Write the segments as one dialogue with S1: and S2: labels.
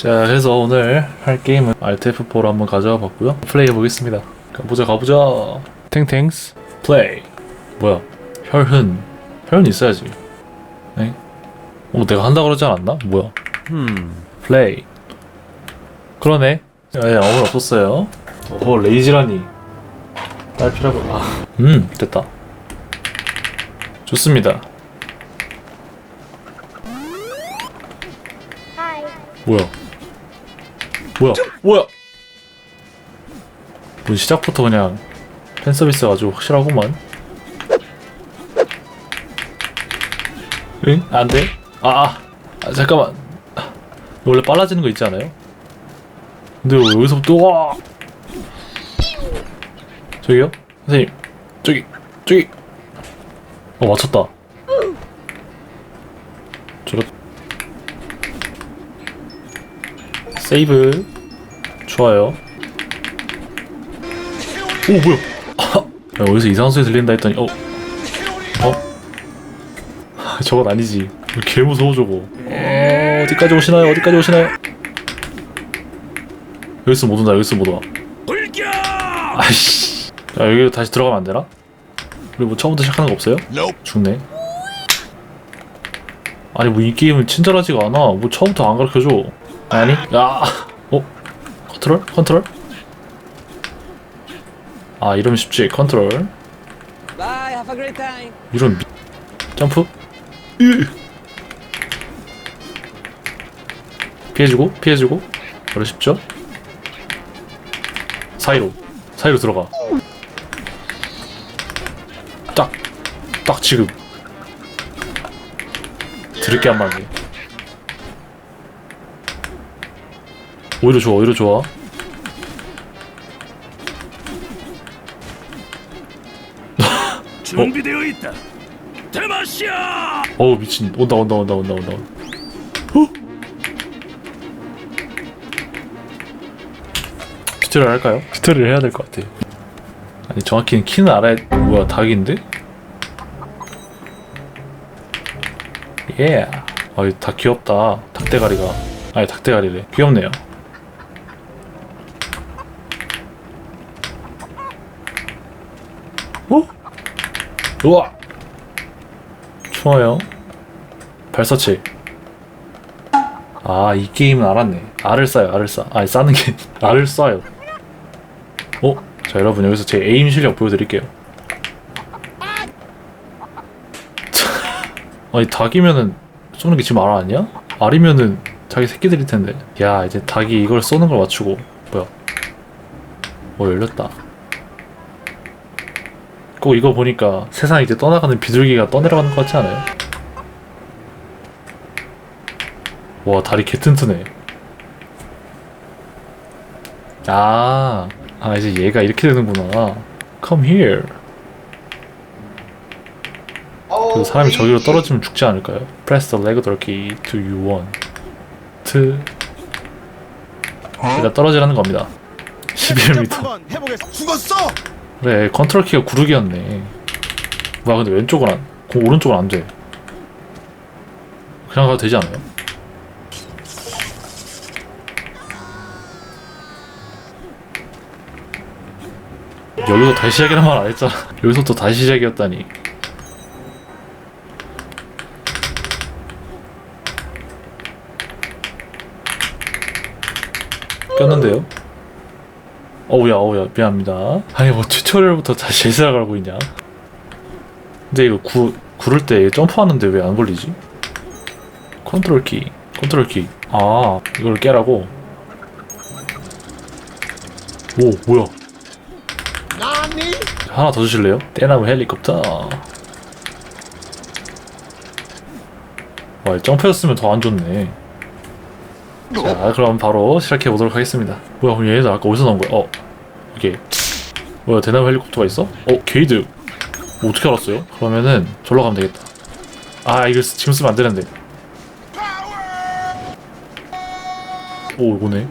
S1: 자, 그래서 오늘 할 게임은 Alt F4로 한번 가져와 봤고요. 플레이 해보겠습니다. 가보자, 가보자. 탱탱스 플레이. 뭐야? 혈흔. 혈흔 있어야지. 네? 어, 내가 한다 그러지 않았나? 뭐야? 플레이. 그러네. 예, 어물 없었어요. 어, 레이지라니. 딸피라고. 아, 음, 됐다. 좋습니다. 뭐야? 뭐야? 뭐야? 뭐 시작부터 그냥 팬 서비스 아주 확실하구만. 응? 안 돼? 아, 아, 아 잠깐만. 아, 원래 빨라지는 거 있지 않아요? 근데 왜 여기서부터 와? 저기요? 선생님, 저기, 저기. 어 맞췄다. 저렇. 세이브 좋아요 오 뭐야 아, 여기서 이상한 소리 들린다 했더니 어? 어? 저건 아니지 개 무서워 저거 어, 어디까지 오시나요 어디까지 오시나요 여기서 못 온다 여기서 못 와 아이씨 야 여기 다시 들어가면 안 되나? 우리 뭐 처음부터 시작하는 거 없어요? 죽네 아니 뭐 이 게임은 친절하지가 않아 뭐 처음부터 안 가르쳐줘 아니? 야! 어? 컨트롤? 컨트롤? 아 이러면 쉽지 컨트롤. 이런 미... 점프? 으! 피해주고 피해주고 어려 쉽죠? 사이로 사이로 들어가 딱! 딱 지금 드럽게 안 맞네 오히려 좋아 오히려 좋아
S2: 준비되어 있다. 대마시아!
S1: 어우 미친 온다 온다 온다 온다 온다 어? 튜토리얼 할까요? 튜토리얼 해야 될 것 같아 아니 정확히는 키는 알아야 뭐야 닭인데? 예 아이 닭 귀엽다 닭대가리가 아니 닭대가리래 귀엽네요 어? 우와 좋아요. 발사체. 아, 이 게임은 알았네. 알을 쏴요, 알을 쏴. 아니, 싸는 게, 알을 쏴요. 어? 자, 여러분, 여기서 제 에임 실력 보여드릴게요. 아니, 닭이면은 쏘는 게 지금 알 아니야? 알이면은 자기 새끼들일 텐데. 야, 이제 닭이 이걸 쏘는 걸 맞추고. 뭐야. 어, 열렸다. 꼭 이거 보니까 세상 이제 떠나가는 비둘기가 떠내려가는 것 같지 않아요? 와 다리 개 튼튼해 아, 아 이제 얘가 이렇게 되는구나 Come here 그 사람이 저기로 떨어지면 죽지 않을까요? Press the leg door key to you want to 얘가 떨어지라는 겁니다 11m
S2: 한번 해보겠어. 죽었어!
S1: 그래 컨트롤 키가 구르기였네 뭐야 근데 왼쪽은 안그 오른쪽은 안돼 그냥 가도 되지 않아요? 여기서 다시 시작이란 말 안 했잖아 여기서 또 다시 시작이었다니 꼈는데요? 어우야 어우야 미안합니다 아니 뭐 튜토리얼부터 다시 제스라 갈고 있냐 근데 이거 구, 구를 때 점프하는데 왜 안 걸리지? 컨트롤 키 컨트롤 키아 이걸 깨라고 오 뭐야? 하나 더 주실래요? 떼나무 헬리콥터 와 점프였으면 더 안 좋네 자 그럼 바로 시작해 보도록 하겠습니다 뭐야 그럼 얘네들 아까 어디서 나온 거야? 어 이게 뭐야 대나무 헬리콥터가 있어? 어 게이드 뭐 어떻게 알았어요? 그러면은 절로 가면 되겠다 아 이거 쓰- 지금 쓰면 안 되는데 오 이거네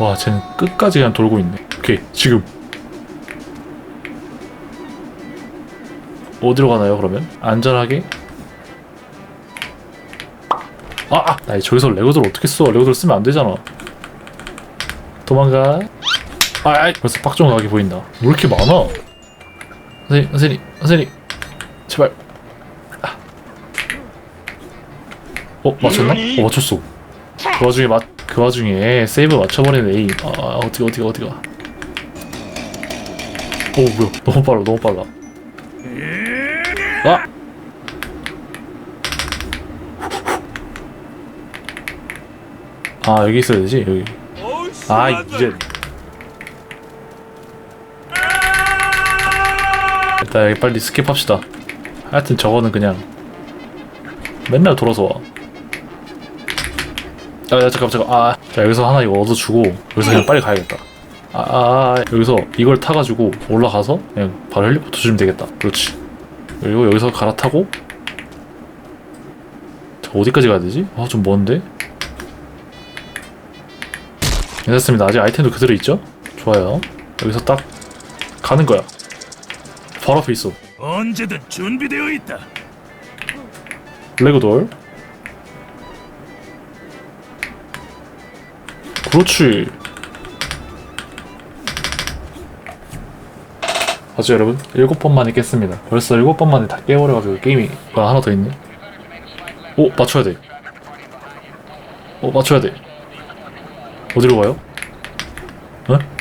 S1: 와 쟤는 끝까지 그냥 돌고 있네 오케이 지금 어디로 가나요 그러면? 안전하게 아! 아! 나 저기서 레고들 어떻게 써? 레고들 쓰면 안 되잖아. 도망가. 아, 아이, 벌써 빡종 가게 보인다. 왜 이렇게 많아? 선생님, 선생님, 선생님, 제발. 아. 어, 맞췄나? 어, 맞췄어. 그 와중에 맞, 그 와중에 세이브 맞춰버리는 에임. 아, 어디가, 어디가, 어디가. 오, 뭐야. 너무 빨라, 너무 빨라. 아! 아, 여기 있어야 되지, 여기. 아, 이제. 일단 여기 빨리 스킵합시다. 하여튼 저거는 그냥 맨날 돌아서 와. 아, 야, 잠깐, 잠깐. 아, 자, 여기서 하나 이거 얻어주고, 여기서 그냥 빨리 가야겠다. 아, 아, 아, 여기서 이걸 타가지고 올라가서 그냥 바로 헬리콥터 주면 되겠다. 그렇지. 그리고 여기서 갈아타고, 자, 어디까지 가야 되지? 아, 좀 먼데? 괜찮습니다. 아직 아이템도 그대로 있죠? 좋아요. 여기서 딱 가는 거야. 바로 앞에 있어.
S2: 언제든 준비되어 있다.
S1: 레고돌. 그렇지. 아주 여러분 일곱 번 만에 깼습니다. 벌써 일곱 번 만에 다 깨버려가지고 게임이 아, 하나 더 있네. 오 맞춰야 돼. 오 맞춰야 돼. 어디로 가요? 어?